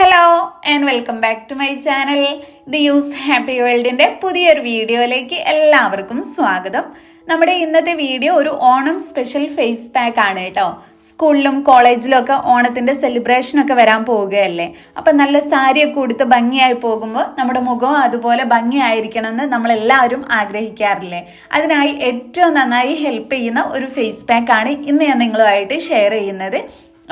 Hello and welcome back to my channel the use happy വേൾഡിന്റെ പുതിയൊരു വീഡിയോയിലേക്ക് എല്ലാവർക്കും സ്വാഗതം. നമ്മുടെ ഇന്നത്തെ വീഡിയോ ഒരു ഓണം സ്പെഷ്യൽ ഫേസ് പാക്ക് ആണ് കേട്ടോ. സ്കൂളിലും കോളേജിലും ഒക്കെ ഓണത്തിന്റെ സെലിബ്രേഷനൊക്കെ വരാൻ പോവുകയല്ലേ? അപ്പം നല്ല സാരിയൊക്കെ ഉടുത്ത് ഭംഗിയായി പോകുമ്പോൾ നമ്മുടെ മുഖവും അതുപോലെ ഭംഗിയായിരിക്കണമെന്ന് നമ്മളെല്ലാവരും ആഗ്രഹിക്കാറില്ലേ? അതിനായി ഏറ്റവും നന്നായി ഹെൽപ്പ് ചെയ്യുന്ന ഒരു ഫേസ് പാക്കാണ് ഇന്ന് ഞാൻ നിങ്ങളുമായിട്ട് ഷെയർ ചെയ്യുന്നത്.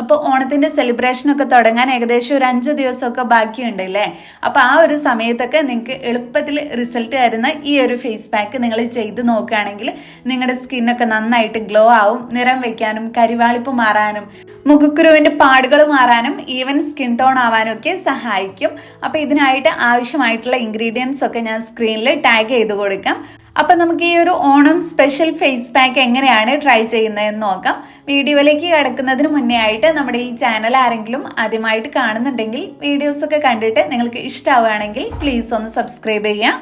അപ്പോൾ ഓണത്തിന്റെ സെലിബ്രേഷനൊക്കെ തുടങ്ങാൻ ഏകദേശം ഒരു അഞ്ച് ദിവസമൊക്കെ ബാക്കിയുണ്ട് അല്ലേ അപ്പോൾ ആ ഒരു സമയത്തൊക്കെ നിങ്ങൾക്ക് എളുപ്പത്തിൽ റിസൾട്ട് തരുന്ന ഈ ഒരു ഫേസ് പാക്ക് നിങ്ങൾ ചെയ്ത് നോക്കുകയാണെങ്കിൽ നിങ്ങളുടെ സ്കിന്നൊക്കെ നന്നായിട്ട് ഗ്ലോ ആവും നിറം വെക്കാനും കരിവാളിപ്പ് മാറാനും മുഖക്കുരുവിന്റെ പാടുകൾ മാറാനും ഈവൻ സ്കിൻ ടോൺ ആവാനും ഒക്കെ സഹായിക്കും. അപ്പോൾ ഇതിനായിട്ട് ആവശ്യമായിട്ടുള്ള ഇൻഗ്രീഡിയൻസ് ഒക്കെ ഞാൻ സ്ക്രീനിൽ ടാഗ് ചെയ്ത് കൊടുക്കാം. അപ്പം നമുക്ക് ഈ ഒരു ഓണം സ്പെഷ്യൽ ഫേസ് പാക്ക് എങ്ങനെയാണ് ട്രൈ ചെയ്യുന്നതെന്ന് നോക്കാം. വീഡിയോയിലേക്ക് കിടക്കുന്നതിന് മുന്നേ ആയിട്ട് നമ്മുടെ ഈ ചാനൽ ആരെങ്കിലും ആദ്യമായിട്ട് കാണുന്നുണ്ടെങ്കിൽ വീഡിയോസൊക്കെ കണ്ടിട്ട് നിങ്ങൾക്ക് ഇഷ്ടമാവുകയാണെങ്കിൽ പ്ലീസ് ഒന്ന് സബ്സ്ക്രൈബ് ചെയ്യാം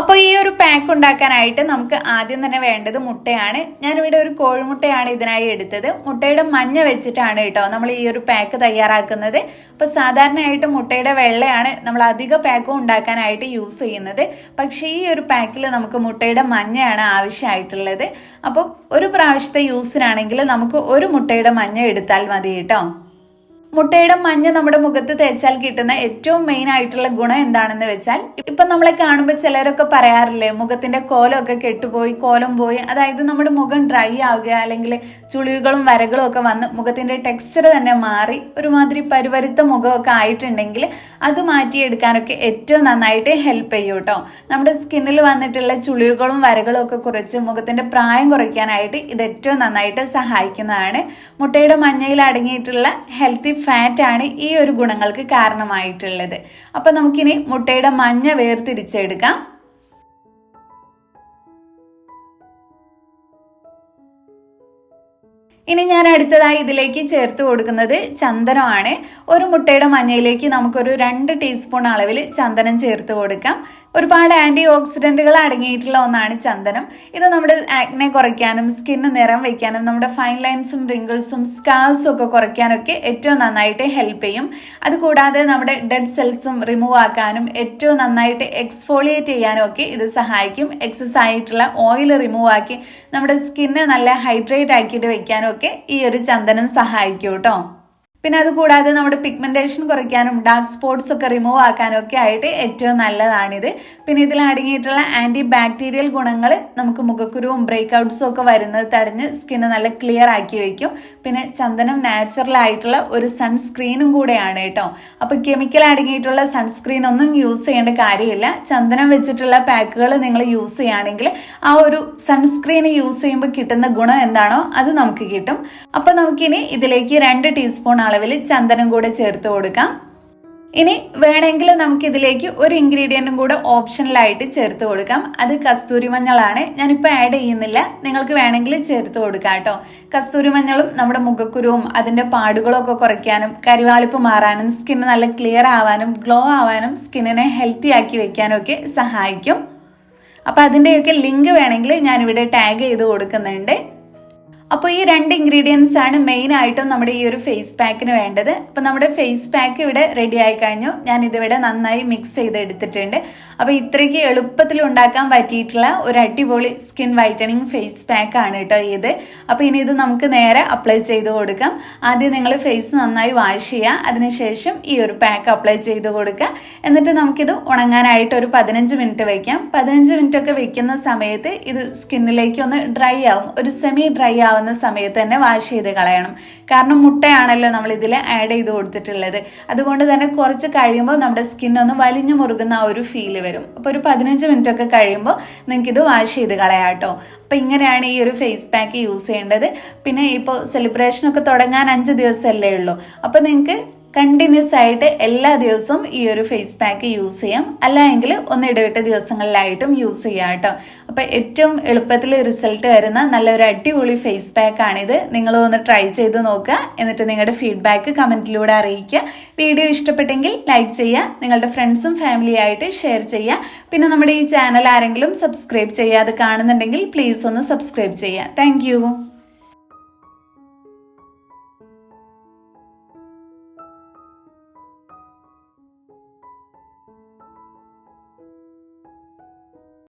അപ്പോൾ ഈ ഒരു പാക്ക് ഉണ്ടാക്കാനായിട്ട് നമുക്ക് ആദ്യം തന്നെ വേണ്ടത് മുട്ടയാണ്. ഞാനിവിടെ ഒരു കോഴിമുട്ടയാണ് ഇതിനായി എടുത്തത്. മുട്ടയുടെ മഞ്ഞ വെച്ചിട്ടാണ് കേട്ടോ നമ്മൾ ഈ ഒരു പാക്ക് തയ്യാറാക്കുന്നത്. അപ്പോൾ സാധാരണയായിട്ട് മുട്ടയുടെ വെള്ളയാണ് നമ്മൾ അധിക പാക്കും ഉണ്ടാക്കാനായിട്ട് യൂസ് ചെയ്യുന്നത്. പക്ഷേ ഈ ഒരു പാക്കിൽ നമുക്ക് മുട്ടയുടെ മഞ്ഞയാണ് ആവശ്യമായിട്ടുള്ളത്. അപ്പോൾ ഒരു പ്രാവശ്യത്തെ യൂസിനാണെങ്കിൽ നമുക്ക് ഒരു മുട്ടയുടെ മഞ്ഞ എടുത്താൽ മതി കേട്ടോ. മുട്ടയുടെ മഞ്ഞ നമ്മുടെ മുഖത്ത് തേച്ചാൽ കിട്ടുന്ന ഏറ്റവും മെയിൻ ആയിട്ടുള്ള ഗുണം എന്താണെന്ന് വെച്ചാൽ ഇപ്പൊ നമ്മളെ കാണുമ്പോൾ ചിലരൊക്കെ പറയാറില്ലേ മുഖത്തിന്റെ കോലമൊക്കെ കെട്ടുപോയി കോലം പോയി. അതായത് നമ്മുടെ മുഖം ഡ്രൈ ആവുക അല്ലെങ്കിൽ ചുളിവുകളും വരകളും ഒക്കെ വന്ന് മുഖത്തിന്റെ ടെക്സ്ചർ തന്നെ മാറി ഒരുമാതിരി പരുവരുത്ത മുഖമൊക്കെ ആയിട്ടുണ്ടെങ്കിൽ അത് മാറ്റിയെടുക്കാനൊക്കെ ഏറ്റവും നന്നായിട്ട് ഹെൽപ്പ് ചെയ്യും കേട്ടോ നമ്മുടെ സ്കിന്നിൽ വന്നിട്ടുള്ള ചുളിവുകളും വരകളും ഒക്കെ കുറച്ച് മുഖത്തിന്റെ പ്രായം കുറയ്ക്കാനായിട്ട് ഇത് ഏറ്റവും നന്നായിട്ട് സഹായിക്കുന്നതാണ്. മുട്ടയുടെ മഞ്ഞയിൽ അടങ്ങിയിട്ടുള്ള ഹെൽത്തി ഫാറ്റ് ആണ് ഈ ഒരു ഗുണങ്ങൾക്ക് കാരണമായിട്ടുള്ളത്. അപ്പം നമുക്കിനി മുട്ടയുടെ മഞ്ഞ വേർതിരിച്ചെടുക്കാം. ഇനി ഞാൻ അടുത്തതായി ഇതിലേക്ക് ചേർത്ത് കൊടുക്കുന്നത് ചന്ദനമാണ്. ഒരു മുട്ടയുടെ മഞ്ഞയിലേക്ക് നമുക്കൊരു രണ്ട് ടീസ്പൂൺ അളവിൽ ചന്ദനം ചേർത്ത് കൊടുക്കാം. ഒരുപാട് ആന്റി ഓക്സിഡന്റുകൾ അടങ്ങിയിട്ടുള്ള ഒന്നാണ് ചന്ദനം. ഇത് നമ്മുടെ ആക്നെ കുറയ്ക്കാനും സ്കിന്ന് നിറം വയ്ക്കാനും നമ്മുടെ ഫൈൻ ലൈൻസും റിങ്കിൾസും സ്കാർസും ഒക്കെ കുറയ്ക്കാനൊക്കെ ഏറ്റവും നന്നായിട്ട് ഹെൽപ്പ് ചെയ്യും. അതുകൂടാതെ നമ്മുടെ ഡെഡ് സെൽസും റിമൂവ് ആക്കാനും ഏറ്റവും നന്നായിട്ട് എക്സ്ഫോളിയേറ്റ് ചെയ്യാനും ഒക്കെ ഇത് സഹായിക്കും. എക്സസ് ആയിട്ടുള്ള ഓയിൽ റിമൂവ് ആക്കി നമ്മുടെ സ്കിന്നെ നല്ല ഹൈഡ്രേറ്റ് ആക്കിയിട്ട് വെക്കാനും ഒക്കെ ഈ ഒരു ചന്ദനം സഹായിക്കും കേട്ടോ പിന്നെ അതുകൂടാതെ നമ്മുടെ പിഗ്മെന്റേഷൻ കുറയ്ക്കാനും ഡാർക്ക് സ്പോട്ട്സ് ഒക്കെ റിമൂവ് ആക്കാനും ഒക്കെ ആയിട്ട് ഏറ്റവും നല്ലതാണിത്. പിന്നെ ഇതിൽ അടങ്ങിയിട്ടുള്ള ആന്റി ബാക്ടീരിയൽ ഗുണങ്ങൾ നമുക്ക് മുഖക്കുരുവും ബ്രേക്ക് ഔട്ട്സും ഒക്കെ വരുന്നത് തടഞ്ഞ് സ്കിന്ന് നല്ല ക്ലിയർ ആക്കി വയ്ക്കും. പിന്നെ ചന്ദനം നാച്ചുറൽ ആയിട്ടുള്ള ഒരു സൺസ്ക്രീനും കൂടെയാണ് കേട്ടോ. അപ്പോൾ കെമിക്കൽ അടങ്ങിയിട്ടുള്ള സൺസ്ക്രീൻ ഒന്നും യൂസ് ചെയ്യേണ്ട കാര്യമില്ല. ചന്ദനം വെച്ചിട്ടുള്ള പാക്കുകൾ നിങ്ങൾ യൂസ് ചെയ്യുകയാണെങ്കിൽ ആ ഒരു സൺസ്ക്രീൻ യൂസ് ചെയ്യുമ്പോൾ കിട്ടുന്ന ഗുണം എന്താണോ അത് നമുക്ക് കിട്ടും. അപ്പോൾ നമുക്കിനി ഇതിലേക്ക് രണ്ട് ടീസ്പൂൺ അളവിൽ ചന്ദനം കൂടെ ചേർത്ത് കൊടുക്കാം. ഇനി വേണമെങ്കിൽ നമുക്ക് ഇതിലേക്ക് ഒരു ഇൻഗ്രീഡിയന്റും കൂടെ ഓപ്ഷണലായിട്ട് ചേർത്ത് കൊടുക്കാം. അത് കസ്തൂരി മഞ്ഞളാണ്. ഞാനിപ്പോൾ ആഡ് ചെയ്യുന്നില്ല. നിങ്ങൾക്ക് വേണമെങ്കിൽ ചേർത്ത് കൊടുക്കാം കേട്ടോ. കസ്തൂരി മഞ്ഞളും നമ്മുടെ മുഖക്കുരുവും അതിന്റെ പാടുകളൊക്കെ കുറയ്ക്കാനും കരിവാളിപ്പ് മാറാനും സ്കിന്ന് നല്ല ക്ലിയർ ആവാനും ഗ്ലോ ആവാനും സ്കിന്നിനെ ഹെൽത്തി ആക്കി വെക്കാനും ഒക്കെ സഹായിക്കും. അപ്പോൾ അതിന്റെയൊക്കെ ലിങ്ക് വേണമെങ്കിൽ ഞാനിവിടെ ടാഗ് ചെയ്ത് കൊടുക്കുന്നുണ്ട്. അപ്പോൾ ഈ രണ്ട് ഇൻഗ്രീഡിയൻസ് ആണ് മെയിൻ ആയിട്ടും നമ്മുടെ ഈ ഒരു ഫേസ് പാക്കിന് വേണ്ടത്. അപ്പോൾ നമ്മുടെ ഫേസ് പാക്ക് ഇവിടെ റെഡി ആയി കഴിഞ്ഞു. ഞാൻ ഇതിവിടെ നന്നായി മിക്സ് ചെയ്ത് എടുത്തിട്ടുണ്ട് അപ്പോൾ ഇത്രയ്ക്ക് എളുപ്പത്തിൽ ഉണ്ടാക്കാൻ പറ്റിയിട്ടുള്ള ഒരു അടിപൊളി സ്കിൻ വൈറ്റനിങ് ഫേസ് പാക്ക് ആണ് കേട്ടോ ഇത്. അപ്പോൾ ഇനി ഇത് നമുക്ക് നേരെ അപ്ലൈ ചെയ്ത് കൊടുക്കാം. ആദ്യം നിങ്ങൾ ഫേസ് നന്നായി വാഷ് ചെയ്യുക. അതിനുശേഷം ഈ ഒരു പാക്ക് അപ്ലൈ ചെയ്ത് കൊടുക്കുക. എന്നിട്ട് നമുക്കിത് ഉണങ്ങാനായിട്ട് ഒരു പതിനഞ്ച് മിനിറ്റ് വയ്ക്കാം പതിനഞ്ച് മിനിറ്റ് ഒക്കെ വെക്കുന്ന സമയത്ത് ഇത് സ്കിന്നിലേക്ക് ഒന്ന് ഡ്രൈ ആവും. ഒരു സെമി ഡ്രൈ ആവുന്ന സമയത്ത് തന്നെ വാഷ് ചെയ്ത് കളയണം. കാരണം മുട്ടയാണല്ലോ നമ്മൾ ഇതിൽ ആഡ് ചെയ്ത് കൊടുത്തിട്ടുള്ളത്. അതുകൊണ്ട് തന്നെ കുറച്ച് കഴിയുമ്പോൾ നമ്മുടെ സ്കിൻ ഒന്ന് വലിഞ്ഞു മുറുകുന്ന ആ ഒരു ഫീൽ വരും. അപ്പോൾ ഒരു പതിനഞ്ച് മിനിറ്റ് ഒക്കെ കഴിയുമ്പോൾ നിങ്ങൾക്ക് ഇത് വാഷ് ചെയ്ത് കളയാം കേട്ടോ. അപ്പോൾ ഇങ്ങനെയാണ് ഈ ഒരു ഫേസ് പാക്ക് യൂസ് ചെയ്യേണ്ടത്. പിന്നെ ഇപ്പോൾ സെലിബ്രേഷനൊക്കെ തുടങ്ങാൻ അഞ്ച് ദിവസമല്ലേ ഉള്ളൂ. അപ്പോൾ നിങ്ങൾക്ക് കണ്ടിന്യൂസ് ആയിട്ട് എല്ലാ ദിവസവും ഈ ഒരു ഫേസ് പാക്ക് യൂസ് ചെയ്യാം. അല്ലെങ്കിൽ ഒന്ന് ഇടവിട്ട ദിവസങ്ങളിലായിട്ടും യൂസ് ചെയ്യാം കേട്ടോ. അപ്പോൾ ഏറ്റവും എളുപ്പത്തിൽ റിസൾട്ട് വരുന്ന നല്ലൊരു അടിപൊളി ഫേസ് പാക്ക് ആണിത്. നിങ്ങൾ ഒന്ന് ട്രൈ ചെയ്ത് നോക്കുക. എന്നിട്ട് നിങ്ങളുടെ ഫീഡ്ബാക്ക് കമന്റിലൂടെ അറിയിക്കുക. വീഡിയോ ഇഷ്ടപ്പെട്ടെങ്കിൽ ലൈക്ക് ചെയ്യുക. നിങ്ങളുടെ ഫ്രണ്ട്സും ഫാമിലിയായിട്ട് ഷെയർ ചെയ്യുക. പിന്നെ നമ്മുടെ ഈ ചാനൽ ആരെങ്കിലും സബ്സ്ക്രൈബ് ചെയ്യാതെ കാണുന്നുണ്ടെങ്കിൽ പ്ലീസ് ഒന്ന് സബ്സ്ക്രൈബ് ചെയ്യുക. താങ്ക്